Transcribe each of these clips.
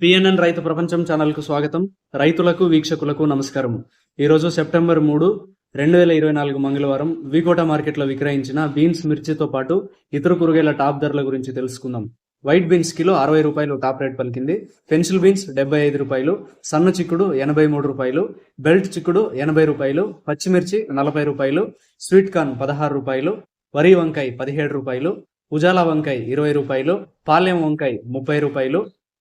PNN రైతు ప్రపంచం ఛానల్కు స్వాగతం. రైతులకు వీక్షకులకు నమస్కారం. ఈరోజు సెప్టెంబర్ మూడు రెండు వేల ఇరవై నాలుగు మంగళవారం వికోట మార్కెట్లో విక్రయించిన బీన్స్ మిర్చితో పాటు ఇతర కూరగాయల టాప్ ధరల గురించి తెలుసుకుందాం. వైట్ బీన్స్ కిలో అరవై రూపాయలు టాప్ రేట్ పలికింది. పెన్సిల్ బీన్స్ డెబ్బై ఐదు రూపాయలు సన్న చిక్కుడు ఎనభై మూడు రూపాయలు బెల్ట్ చిక్కుడు ఎనభై రూపాయలు పచ్చిమిర్చి నలభై రూపాయలు స్వీట్ కార్న్ పదహారు రూపాయలు వరి వంకాయ పదిహేడు రూపాయలు ఉజాలా వంకాయ ఇరవై రూపాయలు పాలెం వంకాయ ముప్పై రూపాయలు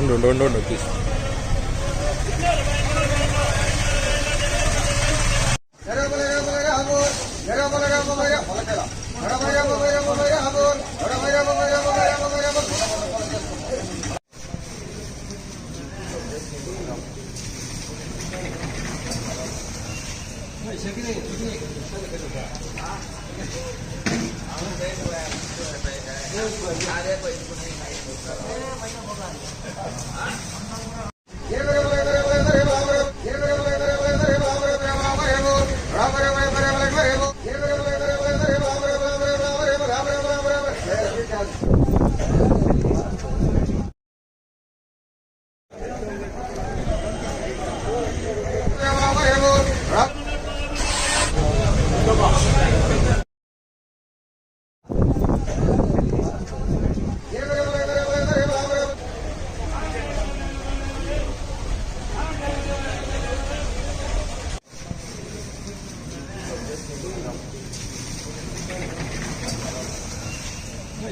ఉండు ఉండు ఉండు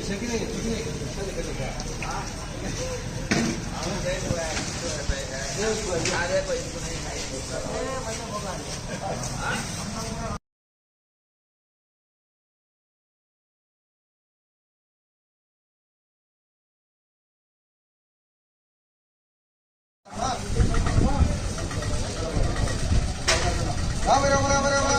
राम राम राम राम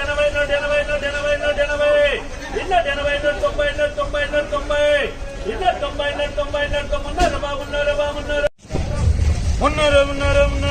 ఎనభై నూట ఎనభై నూట ఎనభై నూట ఎనభై ఇన్నట ఎనభై నూట తొంభై నూట తొంభై నూట తొంభై ఇన్నర తొంభై నూట తొంభై నూట తొమ్మిది ఉన్నారు బాబున్నారు ఉన్నారు ఉన్నారు ఉన్నారు.